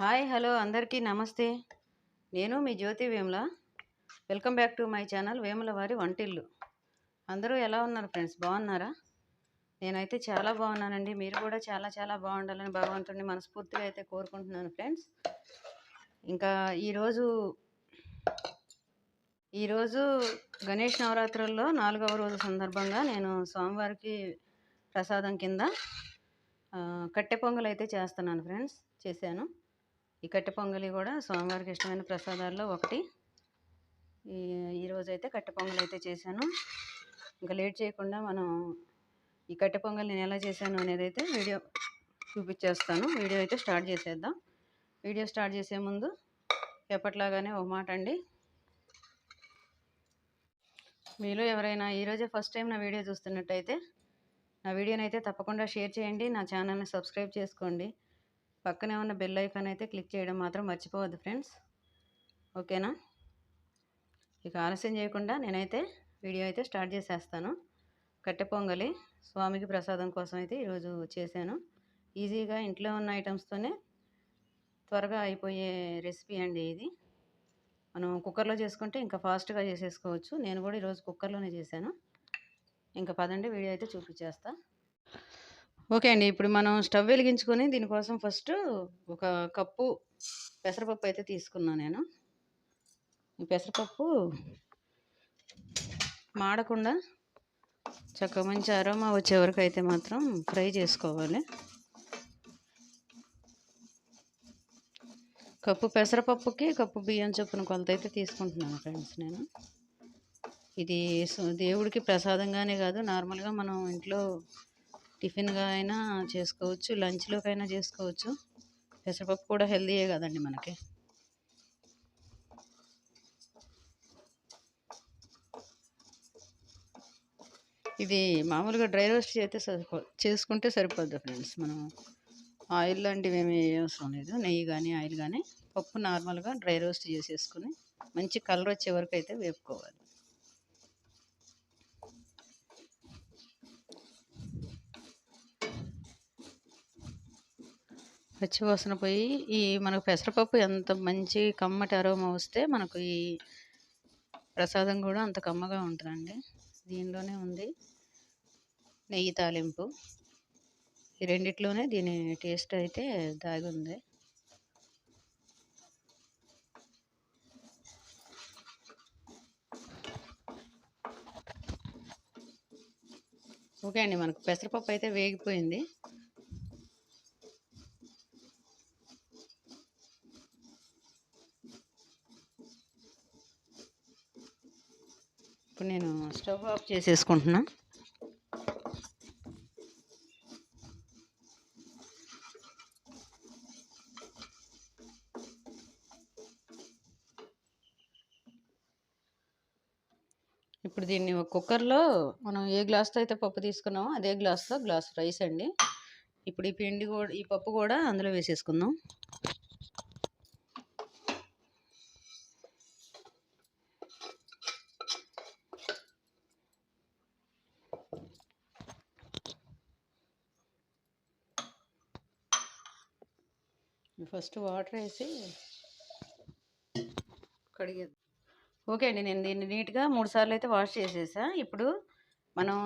Hi hello అందరికీ నమస్తే. నేను మీ Jyothi Vemula. Welcome back to my channel Vemula వారి వంటిల్లు. అందరూ ఎలా ఉన్నారు ఫ్రెండ్స్? బాగున్నారా? నేనైతే చాలా బాగున్నానండి. మీరు కూడా చాలా చాలా బాగుండాలని భగవంతుడిని మనస్ఫూర్తిగా అయితే కోరుకుంటున్నాను ఫ్రెండ్స్. ఇంకా ఈరోజు ఈరోజు గణేష్ నవరాత్రుల్లో నాలుగవ రోజు సందర్భంగా నేను స్వామివారికి ప్రసాదం కింద కట్టె పొంగల్ అయితే చేస్తున్నాను ఫ్రెండ్స్. చేశాను. ఈ కట్టె పొంగలి కూడా స్వామివారికి ఇష్టమైన ప్రసాదాల్లో ఒకటి. ఈ ఈరోజు అయితే కట్టె పొంగలి అయితే చేశాను. ఇంకా లేట్ చేయకుండా మనం ఈ కట్టె పొంగల్ నేను ఎలా చేశాను అనేది అయితే వీడియో చూపించేస్తాను. వీడియో అయితే స్టార్ట్ చేసేద్దాం. వీడియో స్టార్ట్ చేసే ముందు ఎప్పట్లాగానే ఒక మాట అండి. మీలో ఎవరైనా ఈరోజే ఫస్ట్ టైం నా వీడియో చూస్తున్నట్టయితే నా వీడియోని అయితే తప్పకుండా షేర్ చేయండి. నా ఛానల్ని సబ్స్క్రైబ్ చేసుకోండి. పక్కనే ఉన్న బెల్ ఐకాన్ అయితే క్లిక్ చేయడం మాత్రం మర్చిపోవద్దు ఫ్రెండ్స్. ఓకేనా? ఇక ఆలస్యం చేయకుండా నేనైతే వీడియో అయితే స్టార్ట్ చేసేస్తాను. కట్టె పొంగలి స్వామికి ప్రసాదం కోసం అయితే ఈరోజు చేశాను. ఈజీగా ఇంట్లో ఉన్న ఐటమ్స్తోనే త్వరగా అయిపోయే రెసిపీ అండి ఇది. మనం కుక్కర్లో చేసుకుంటే ఇంకా ఫాస్ట్గా చేసేసుకోవచ్చు. నేను కూడా ఈరోజు కుక్కర్లోనే చేశాను. ఇంకా పదండి వీడియో అయితే చూపించేస్తా. ఓకే అండి. ఇప్పుడు మనం స్టవ్ వెలిగించుకొని దీనికోసం ఫస్ట్ ఒక కప్పు పెసరపప్పు అయితే తీసుకున్నాను నేను. ఈ పెసరపప్పు మాడకుండా చక్కగా మంచి అరోమా వచ్చే వరకు అయితే మాత్రం ఫ్రై చేసుకోవాలి. కప్పు పెసరపప్పుకి కప్పు బియ్యం చొప్పున కొలత అయితే తీసుకుంటున్నాను ఫ్రెండ్స్ నేను. ఇది దేవుడికి ప్రసాదంగానే కాదు నార్మల్గా మనం ఇంట్లో టిఫిన్గా అయినా చేసుకోవచ్చు లంచ్లోకైనా చేసుకోవచ్చు. పెసరపప్పు కూడా హెల్దీయే కదండి మనకి. ఇది మామూలుగా డ్రై రోస్ట్ చేస్తే సరిపో చేసుకుంటే సరిపోద్ది ఫ్రెండ్స్. మనం ఆయిల్ లాంటివి ఏమి అవసరం లేదు. నెయ్యి కానీ ఆయిల్ కానీ పప్పు నార్మల్గా డ్రై రోస్ట్ చేసేసుకుని మంచి కలర్ వచ్చే వరకు అయితే వేపుకోవాలి. పచ్చి వాసన పోయి ఈ మనకు పెసరపప్పు ఎంత మంచి కమ్మటి అరోమా వస్తే మనకు ఈ ప్రసాదం కూడా అంత కమ్మగా ఉంటుందండి. దీనిలోనే ఉంది నెయ్యి తాలింపు. ఈ రెండిట్లోనే దీని టేస్ట్ అయితే దాగి ఉంది. ఓకే అండి మనకు పెసరపప్పు అయితే వేగిపోయింది ఇప్పుడు నేను స్టవ్ ఆఫ్ చేసేసుకుంటున్నా. ఇప్పుడు దీన్ని ఒక కుక్కర్లో మనం ఏ గ్లాస్తో అయితే పప్పు తీసుకున్నామో అదే గ్లాస్తో గ్లాస్ రైస్ అండి. ఇప్పుడు ఈ పిండి కూడా ఈ పప్పు కూడా అందులో వేసేసుకుందాం. ఫస్ట్ వాటర్ వేసి కడిగేది ఓకే అండి నేను దీన్ని నీట్గా మూడు సార్లు అయితే వాష్ చేసేసా. ఇప్పుడు మనం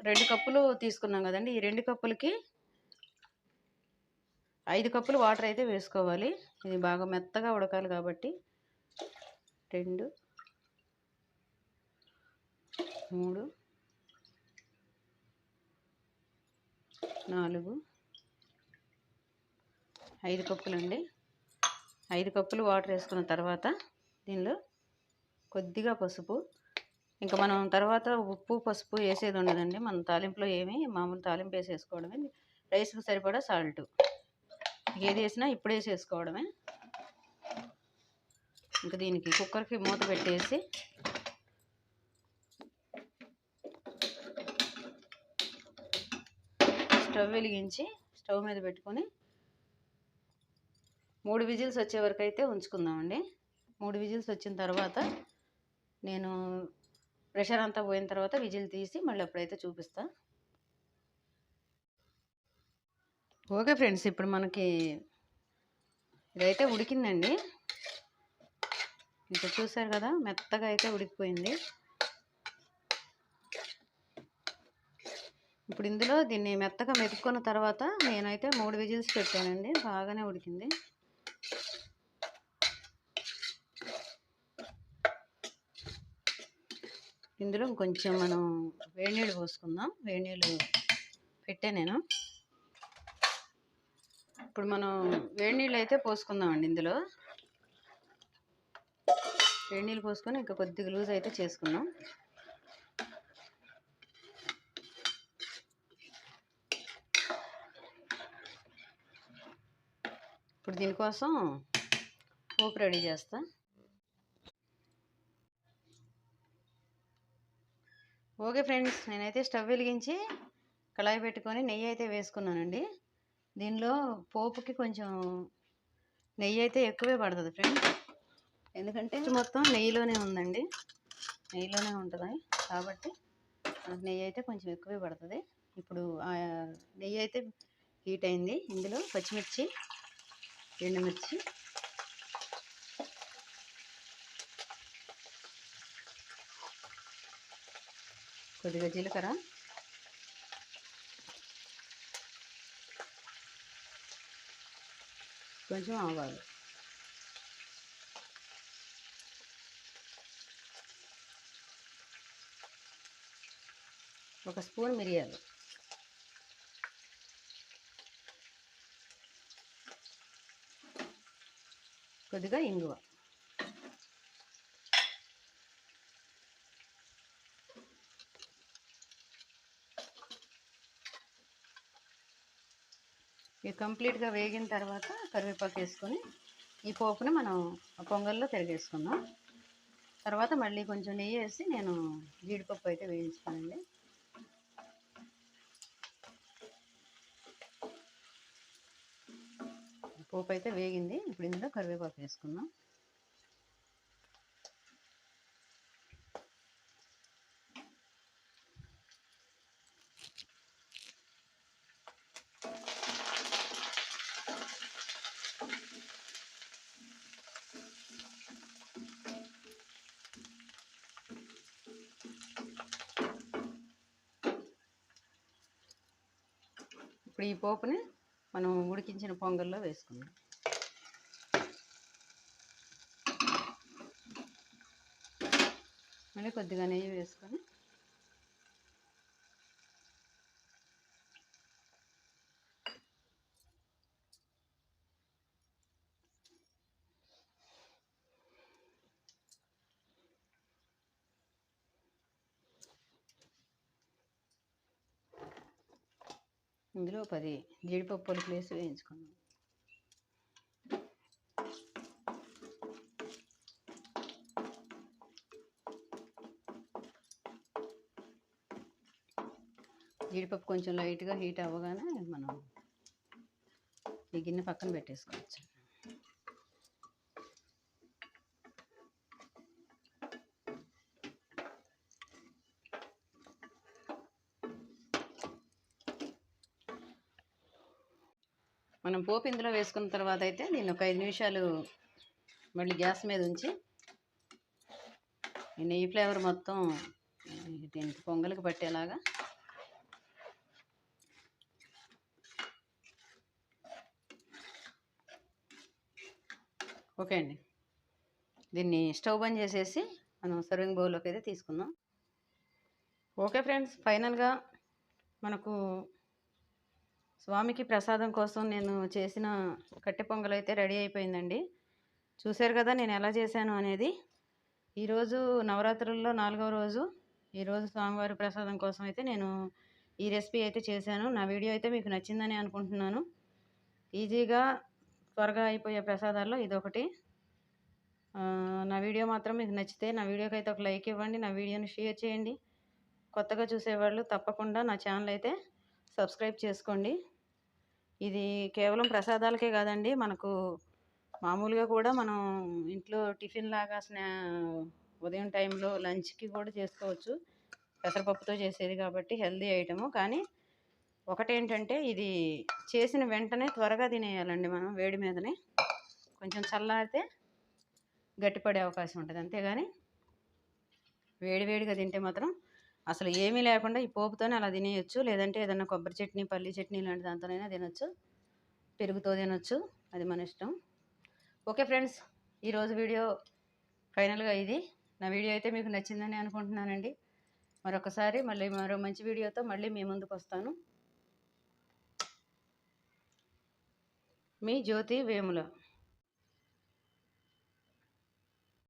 రెండు కప్పులు తీసుకున్నాం కదండి ఈ రెండు కప్పులకి ఐదు కప్పులు వాటర్ అయితే వేసుకోవాలి. ఇది బాగా మెత్తగా ఉడకాలి కాబట్టి రెండు మూడు నాలుగు ఐదు కప్పులండి. ఐదు కప్పులు వాటర్ వేసుకున్న తర్వాత దీనిలో కొద్దిగా పసుపు. ఇంకా మనం తర్వాత ఉప్పు పసుపు వేసేది ఉండదండి. మనం తాలింపులో ఏమి మామూలు తాలింపు వేసేసుకోవడమే. రైస్కి సరిపడా సాల్ట్. ఏది వేసినా ఇప్పుడు వేసేసుకోవడమే. ఇంకా దీనికి కుక్కర్కి మూత పెట్టేసి స్టవ్ వెలిగించి స్టవ్ మీద పెట్టుకొని మూడు విజిల్స్ వచ్చే వరకు అయితే ఉంచుకుందామండి. మూడు విజిల్స్ వచ్చిన తర్వాత నేను ప్రెషర్ అంతా పోయిన తర్వాత విజిల్ తీసి మళ్ళీ అప్పుడైతే చూపిస్తా. ఓకే ఫ్రెండ్స్ ఇప్పుడు మనకి ఇదైతే ఉడికిందండి. ఇంకా చూసారు కదా మెత్తగా అయితే ఉడికిపోయింది. ఇప్పుడు ఇందులో దీన్ని మెత్తగా మెతుక్కున్న తర్వాత నేనైతే మూడు విజిల్స్ పెట్టానండి బాగానే ఉడికింది. ఇందులో కొంచెం మనం వేడి నీళ్ళు పోసుకుందాం. వేడి నీళ్ళు పెట్టా నేను. ఇప్పుడు మనం వేడి నీళ్ళు అయితే పోసుకుందామండి ఇందులో. వేడి నీళ్ళు పోసుకొని ఇంకా కొద్దిగా లూజ్ అయితే చేసుకుందాం. దీనికోసం పోపు రెడీ చేస్తా. ఓకే ఫ్రెండ్స్ నేనైతే స్టవ్ వెలిగించి కళాయి పెట్టుకొని నెయ్యి అయితే వేసుకున్నానండి. దీనిలో పోపుకి కొంచెం నెయ్యి అయితే ఎక్కువే పడుతుంది ఫ్రెండ్స్. ఎందుకంటే ఇది మొత్తం నెయ్యిలోనే ఉందండి. నెయ్యిలోనే ఉంటుంది. కాబట్టి మనకు నెయ్యి అయితే కొంచెం ఎక్కువే పడుతుంది. ఇప్పుడు నెయ్యి అయితే హీట్ అయింది. ఇందులో పచ్చిమిర్చి ఎండుమిర్చి. కొద్దిగా జీలకర్ర. కొంచెం ఆవాలు. ఒక స్పూన్ మిరియాలు. కొద్దిగా ఇంగువ. ఇవి కంప్లీట్గా వేగిన తర్వాత కరివేపాకు వేసుకొని ఈ పోపుని మనం ఆ పొంగల్లో తిరిగేసుకుందాం. తర్వాత మళ్ళీ కొంచెం నెయ్యి వేసి నేను జీడిపప్పు అయితే వేయించుతానండి. పోపు అయితే వేగింది. ఇప్పుడు ఇందులో కరివేపాకు వేసుకుందాం. ఇప్పుడు ఈ పోపుని మనం ఉడికించిన పొంగల్లో వేసుకుందాం. మళ్ళీ కొద్దిగా నెయ్యి వేసుకొని ఇందులో పది జీడిపప్పు పలుకులు ప్లేస్ వేయించుకుందాం. జీడిపప్పు కొంచెం లైట్గా హీట్ అవ్వగానే మనం ఈ గిన్నె పక్కన పెట్టేసుకోవచ్చు. మనం పోపు ఇందులో వేసుకున్న తర్వాత అయితే దీన్ని ఒక ఐదు నిమిషాలు మళ్ళీ గ్యాస్ మీద ఉంచి ఈ నెయ్యి ఫ్లేవర్ మొత్తం దీనికి పొంగలికి పట్టేలాగా ఓకే అండి. దీన్ని స్టవ్ బంద్ చేసేసి మనం సర్వింగ్ బౌల్లోకి అయితే తీసుకుందాం. ఓకే ఫ్రెండ్స్ ఫైనల్గా మనకు స్వామికి ప్రసాదం కోసం నేను చేసిన కట్టె పొంగల్ అయితే రెడీ అయిపోయిందండి. చూశారు కదా నేను ఎలా చేశాను అనేది. ఈరోజు నవరాత్రుల్లో నాలుగవ రోజు. ఈరోజు స్వామివారి ప్రసాదం కోసం అయితే నేను ఈ రెసిపీ అయితే చేశాను. నా వీడియో అయితే మీకు నచ్చిందని అనుకుంటున్నాను. ఈజీగా త్వరగా అయిపోయే ప్రసాదాల్లో ఇదొకటి. నా వీడియో మాత్రం మీకు నచ్చితే నా వీడియోకి అయితే ఒక లైక్ ఇవ్వండి. నా వీడియోని షేర్ చేయండి. కొత్తగా చూసేవాళ్ళు తప్పకుండా నా ఛానల్ అయితే సబ్స్క్రైబ్ చేసుకోండి. ఇది కేవలం ప్రసాదాలకే కాదండి మనకు మామూలుగా కూడా మనం ఇంట్లో టిఫిన్ లాగా స్నా ఉదయం టైంలో లంచ్కి కూడా చేసుకోవచ్చు. పెసరపప్పుతో చేసేది కాబట్టి హెల్దీ ఐటము. కానీ ఒకటేంటంటే ఇది చేసిన వెంటనే త్వరగా తినేయాలండి మనం వేడి మీదనే. కొంచెం చల్లారితే గట్టిపడే అవకాశం ఉంటుంది. అంతేగాని వేడివేడిగా తింటే మాత్రం అసలు ఏమీ లేకుండా ఈ పోపుతోనే అలా తినేయచ్చు. లేదంటే ఏదన్నా కొబ్బరి చట్నీ పల్లి చట్నీ లాంటి దాంతోనైనా తినొచ్చు. పెరుగుతో తినొచ్చు. అది మన ఇష్టం. ఓకే ఫ్రెండ్స్ ఈరోజు వీడియో ఫైనల్గా ఇది. నా వీడియో అయితే మీకు నచ్చిందని అనుకుంటున్నానండి. మరొకసారి మళ్ళీ మరో మంచి వీడియోతో మళ్ళీ మీ ముందుకు వస్తాను. మీ జ్యోతి వేముల.